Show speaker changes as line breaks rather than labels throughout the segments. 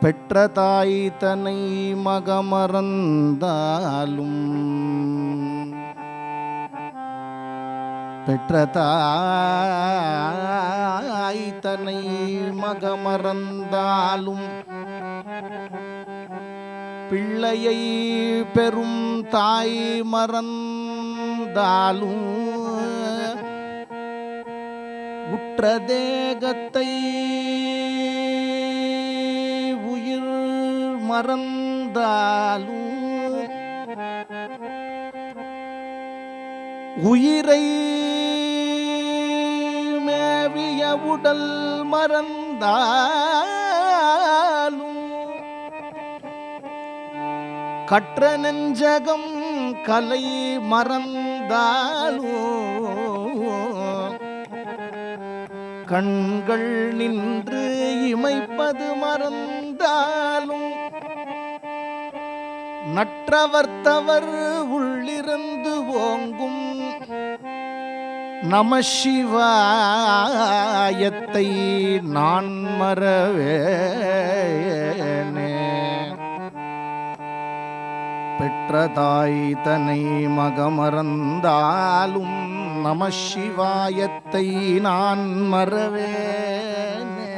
பெற்ற தாய் தன்னை மகமறந்தாலும். பெற்ற தாய் தன்னை மகமறந்தாலும். பிள்ளையை பெரும் தாய் மறந்தாலும். உற்ற தேகத்தை மறந்தாலும் உயிரை மேவிய உடல் மறந்தாலும் கற்ற நெஞ்சகம் கலை மறந்தாலும் கண்கள் நின்று இமைப்பது மறந்தாலும் நற்றவர்த்தவர் உள்ளிருந்து ஓங்கும் நம சிவாயத்தை நான் மறவேனே. பெற்றதாய் தனை மகமறந்தாலும் நம சிவாயத்தை நான் மறவேனே.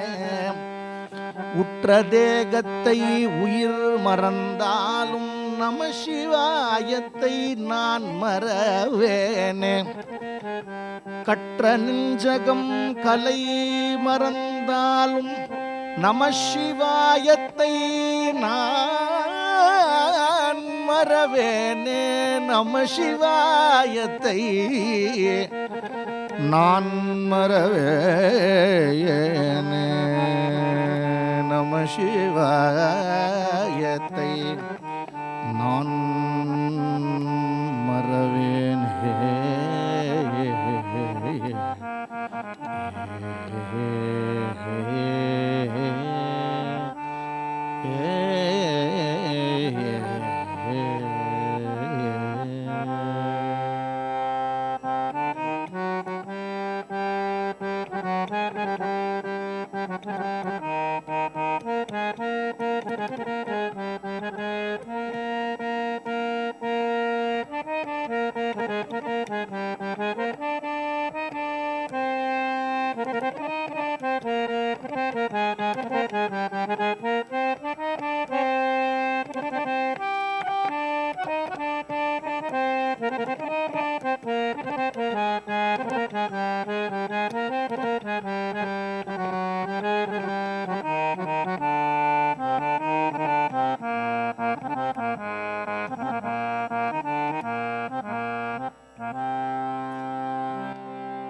உற்ற தேகத்தை உயிர் மறந்தாலும் நம சிவாயத்தை நான் மறவேனே. கற்ற நெஞ்சகம் கலை மறந்தாலும் நம சிவாயத்தை நான் மறவேனே. நம சிவாயத்தை நான் மறவேனே. நம சிவாயத்தை நான் மறவேனே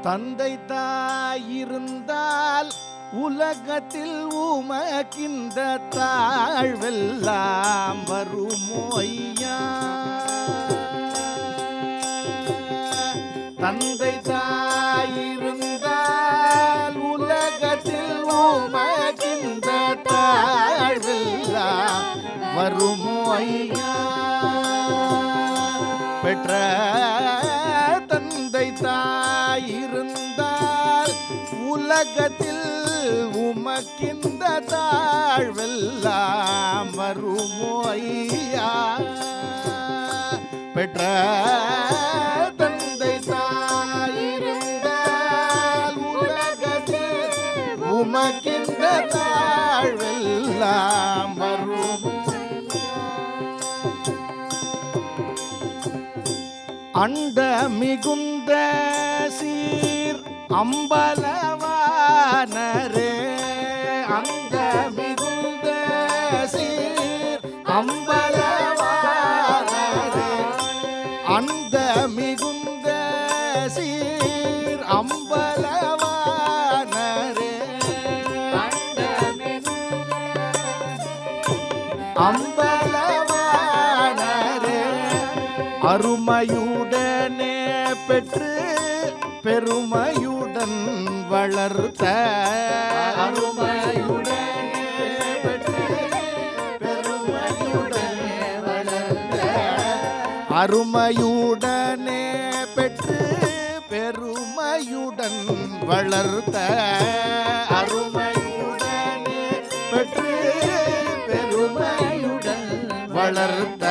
தந்தை தாயிருந்தால் உலகத்தில் உமக்கிந்த தாழ்வெல்லாம் வருமோய்யா தந்தை தாயிருந்தால் உலகத்தில் உமக்கிந்த தாழ்வெல்லாம் வருமோய்யா பெற்ற தந்தை தாய் உலகத்தில் உமக்கிந்த தாழ்வெல்லாம் வருமோ ஐயா? பெற்ற தந்தை தாயிருந்தால் உலகத்தில் உமக்கிந்த தாழ்வெல்லாம் வரும். அண்ட மிகுந்த சீர் அம்பல அம்பலவானரே அண்ட மிகுந்த சீர் அம்பலவானரே அந்த மிகுந்த சீர் அம்பலவானரே அம்பலவானரே அருமையுடனே பெற்று பெருமையுடன் வளர்த்த அருமையுடனே பெற்று பெருமையுடன் வளர்த்த அருமையுடனே பெற்று பெருமையுடன் வளர்த்த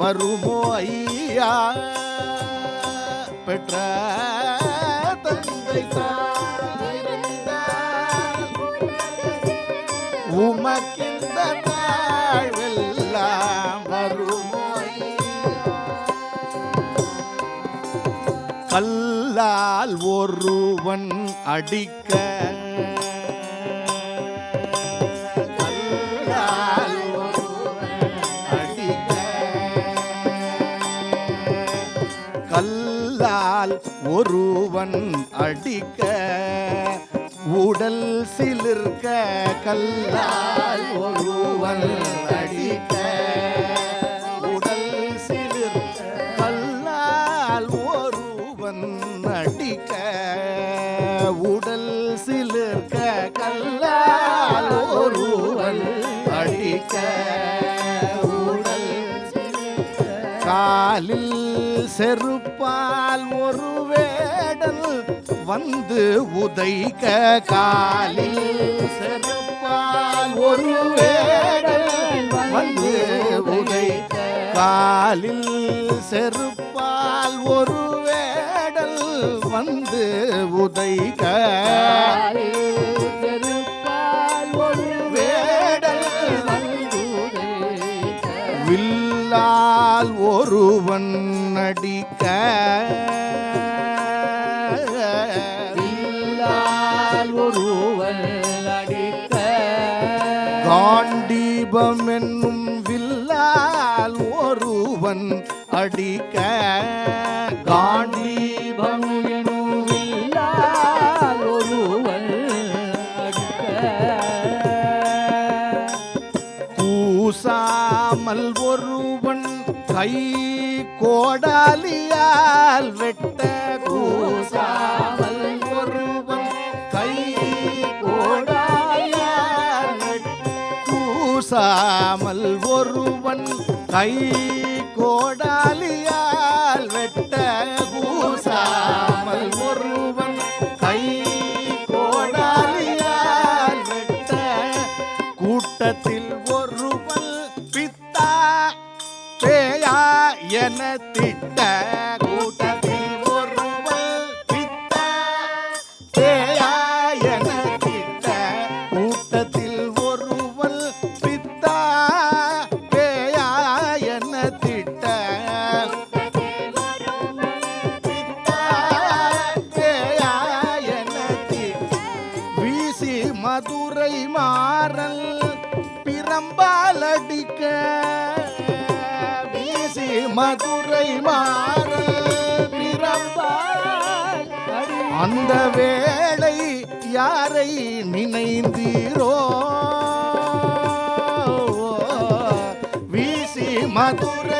வருமோ ஐயா? பெற்ற தந்தை உமக்கிந்த உமக்கின்ற வருமோ கல்லால் ஒருவன் அடிக்க ஒருவன் அடிக்க உடல் சிலிர்க்க கல்லால் ஒருவன் அடிக்க. உடல் சிலிர்க்க கல்லால் ஒருவன் அடிக்க. உடல் சிலிர்க்க கல்லால் ஒருவன் அடிக்க. உடல் காலில் செருப்பால் ஒரு வந்து உதைக்க காலில் செருப்பால் ஒரு வந்து உதைக்க காலில் செருப்பால் ஒரு வேடல் வந்து உதைக்க வேடல் வில்லால் ஒருவன்
நடிக்க
தீபம் என்னும் வில்லால் ஒருவன் அடிக்க
இல்லாமல் ஒருவன்
கை கோடாலியால் வெட்ட கூசாமல் ஒருவன் கை கோடாலியால் வெட்ட கூட்டத்தில் ஒருவன் பித்தா பேயா என திட்ட மதுரை அந்த வேளை யாரை நினைந்தீரோ? வீசி மதுரை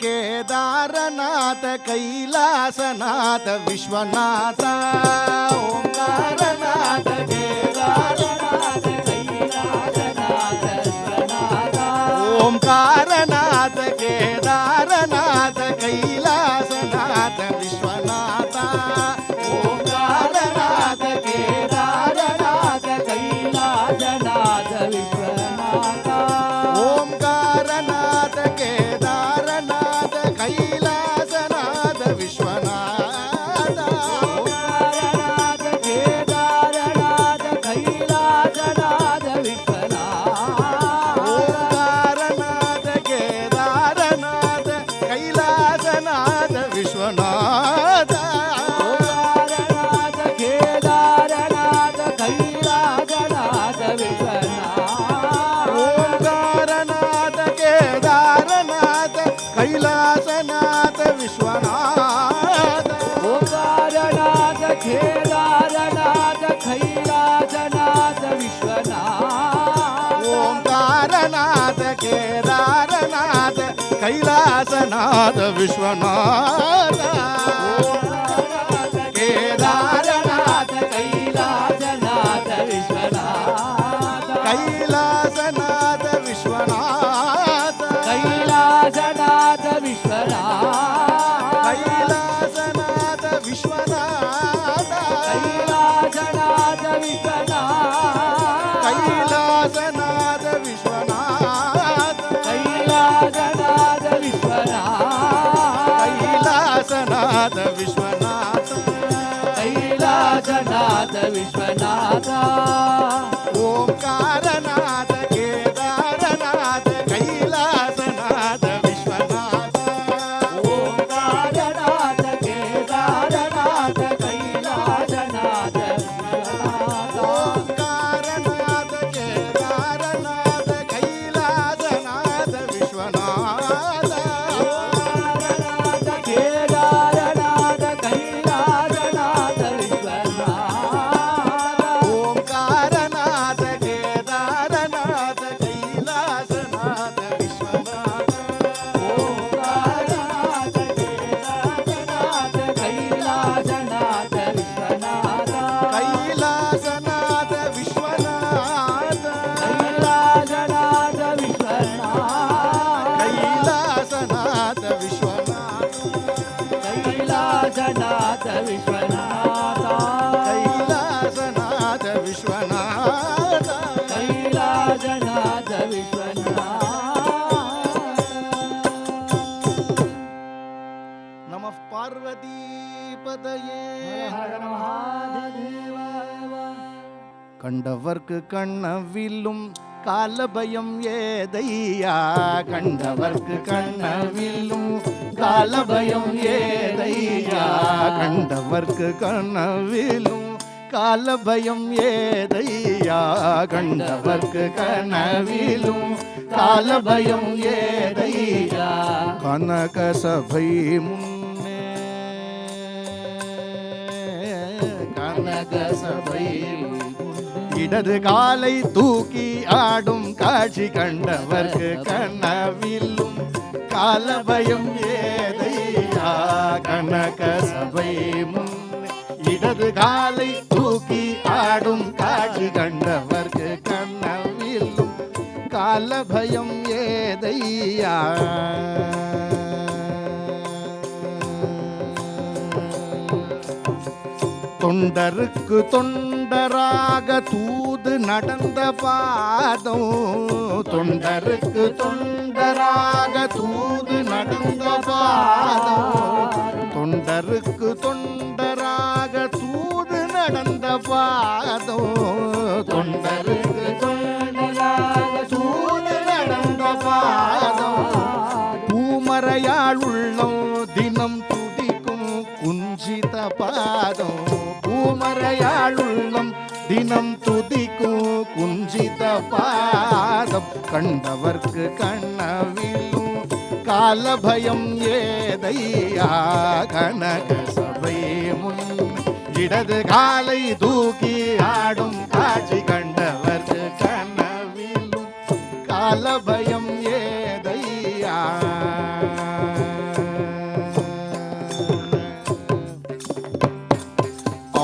కేదారనాథ కైలాసనాథ విశ్వనాథ ఓంకారనాథ కేదారనాథ కైలాసనాథ విశ్వనాథ ఓంకారనాథ కేదారనాథ కైలాసనాథ విశ్వనాథ ಕೇದಾರನಾಥ ಕೈಲಾಸನಾಥ ವಿಶ್ವನಾಥ విశ్వనాథ. கண்டவர்க்கு கண்ணவில்லும் காலபயம் ஏதையா? கண்டவர்க்கு கண்ணவில்லும் காலபயம் ஏதையா? கண்டவர்க்கு கண்ணவிலும் காலபயம் ஏதையா? கண்டவர்க்கு கனவிலும் காலபயம் ஏதையா? கனக சபை முன்னே கனக சபை முன்னே. இடது காலை தூக்கி ஆடும் காட்சி கண்டவர்க்கு கனவிலும் காலபயம் ஏதையா கனக சபை முன்னே இடது காலை தூக்கி ஆடும் காட்சி கண்டவர்க்கு கனவிலும் காலபயம் ஏதையா தொண்டருக்கு தொண்டராக தூது நடந்த பாதம். தொண்டருக்கு தொண்டராக தூது நடந்த பாதம். தொண்டருக்கு தொண்டராக தூது நடந்த பாதம். தொண்டருக்கு கண்டவர்க்கு கண்ணவிலும் காலபயம் ஏதையா? கனக சபை முன் இடது காலை தூக்கி ஆடும் காட்சி கண்டவர்க்கு கனவிலும் காலபயம் ஏதையா?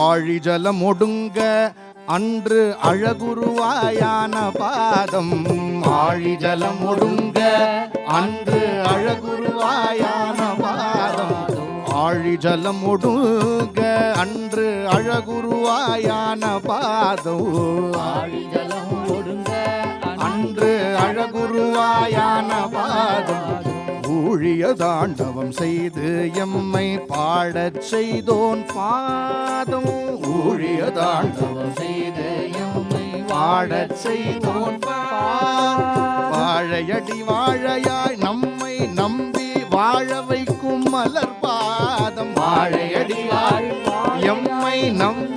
ஆழிஜலம் ஒடுங்க அன்று அழகுருவாயான பாதம் ஆழிஜலம் ஒடுங்க. அன்று அழகுருவாயான பாதம் ஆழிஜலம் ஒடுங்க. அன்று அழகுருவாயான பாதம்
ஆழிஜலம் ஒடுங்க.
அன்று அழகுருவாயான பாதம் ஊழிய தாண்டவம் செய்து எம்மை பாடச் செய்தோன் பாதம். ஊழிய தாண்டவம் செய்து எம்மை பாடச் செய்தோன் வாழையடி வாழையாய் நம்மை நம்பி வாழ வைக்கும் மலர் பாதம். வாழையடி எம்மை நம்பி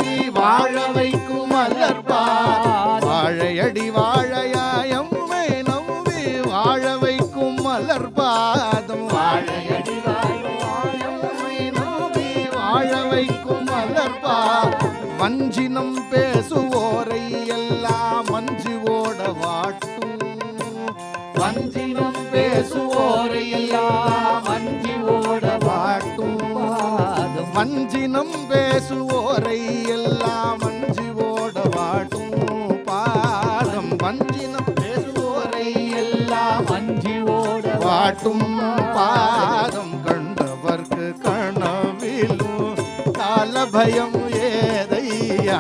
భయం ఏదయ్యా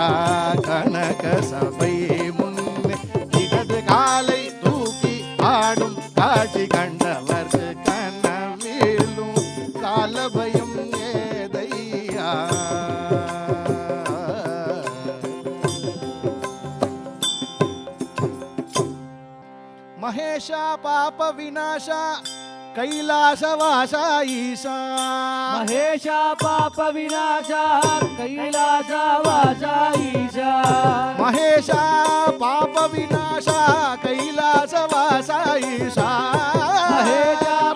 కనక సభై మున్నే இடது காலை தூக்கி ஆடும் காட்சி கண்டவர் கனமேலும் கால பயம் ஏதையா? மகேஷா பாப விநாசா கைலாசவாசா
ஈசா. महेशा पापविनाशा कैलासा
वाचा ईशा. महेशा पापविनाशा
कैलास वासा ईशा.
महेशा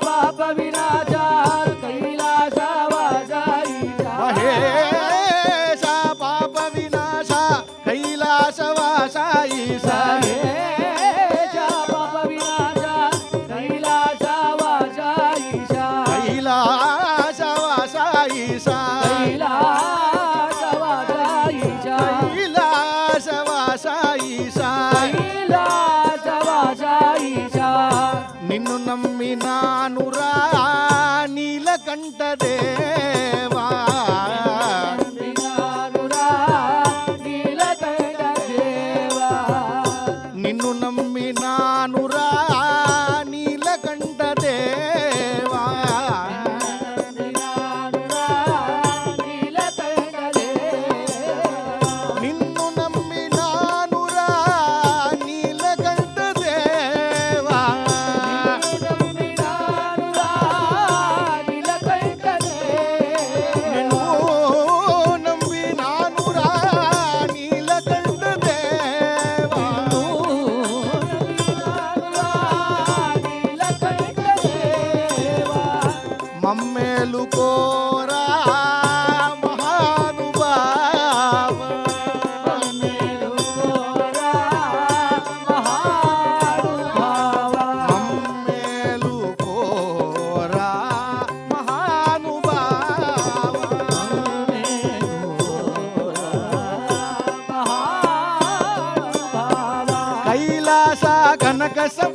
கனக சப்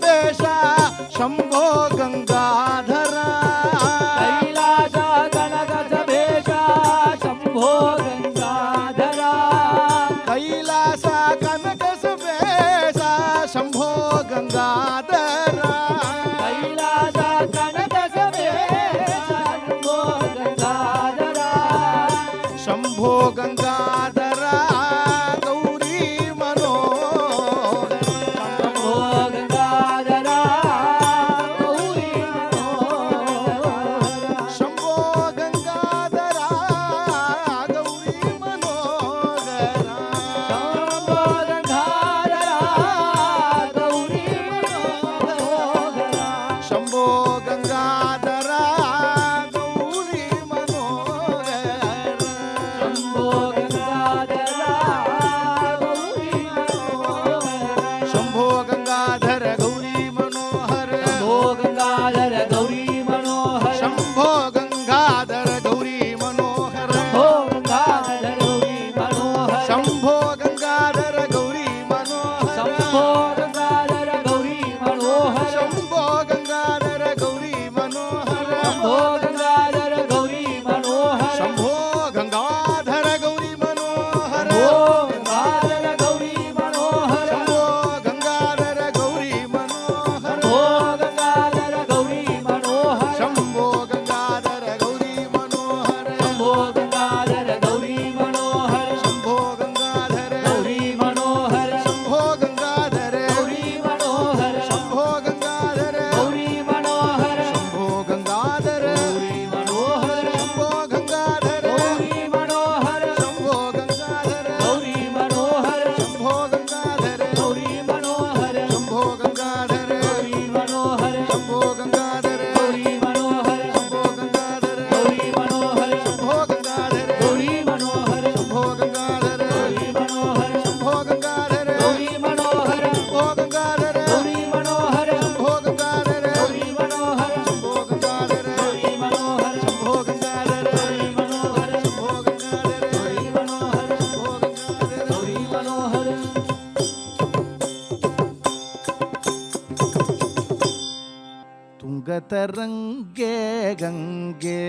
തരംഗേ ഗംഗേ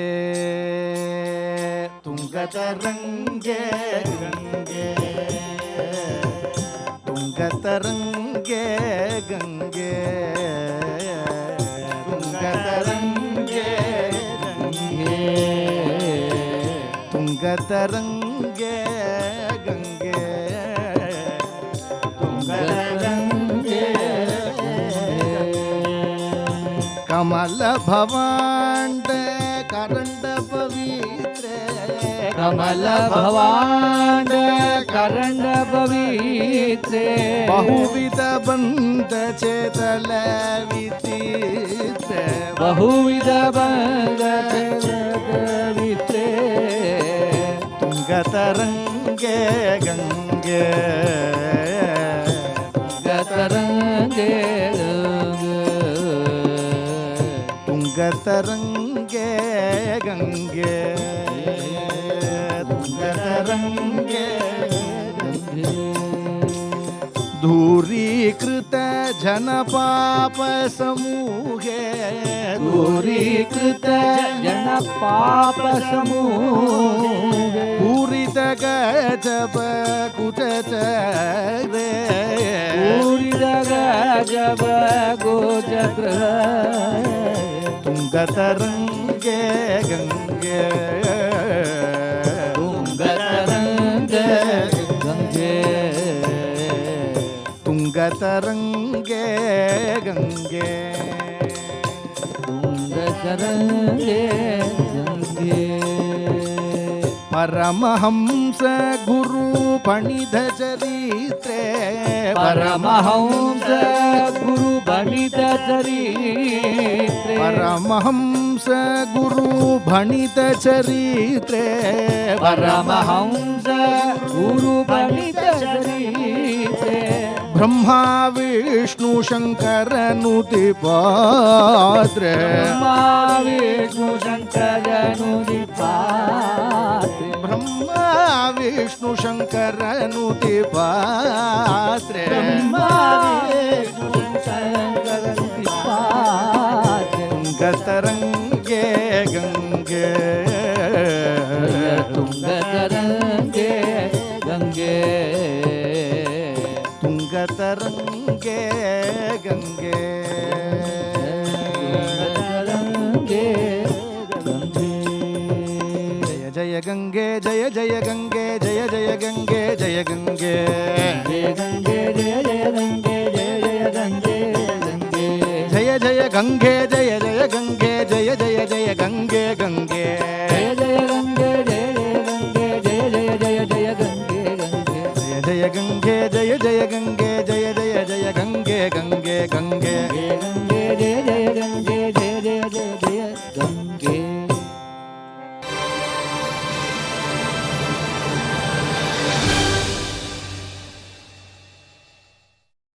തുംഗതരംഗ कमल भवान करंड पवित्रे कमल भवान करंड पवित्रे बहुविध
बंद चेतल विचित्रे। बहुविध
बन्ध चेतवित्रे गंगे। गङ्गे
गतरङ्गे गतरंगे गंगे।
गतरंगे धूरी
कृत
जन पाप समूह। തുങ്കതരംഗേ ഗംഗേ തുങ്കതരംഗേ
दूरीकृत
जनपापसमूहे दूरीकृत जनपापसमूहे पूरितगजप
कुचचरे पूरितगजप गोचक्र
ತುಂಗತರಂಗೆ ಗಂಗೆ
ತುಂಗತರಂಗ ಗಂಗೆ
ತುಂಗತರಂಗೆ ಗಂಗೆ
ತುಂಗತರಂಗೆ ಗಂಗೆ
ಪರಮಹಂಸ ಗುರು ಪಣಿದ ಚರಿತ್ರೆ
ಪರಮಹಂಸ ಗುರು
भणित चरित्रे। परमहंस गुरु
भणित चरित्रे। परमहंस गुरु भणित चरित्रे। ब्रह्मा विष्णु शंकर
नुति पात्र ब्रह्मा विष्णु शंकर नुति पात्र ब्रह्मा विष्णु शंकर नुति
पात्र ब्रह्मा विष्णु கங்கே துங்கதரங்கே கங்கே. துங்கதரங்கே கங்கே. ஜய கங்கே. ஜய ஜய
கங்கே ஜய ஜய கங்கே ஜய கங்கே ஜய கங்கே. ஜய ஜய கங்கே ஜய
ஜய கங்கே ஜய ஜய கங்கே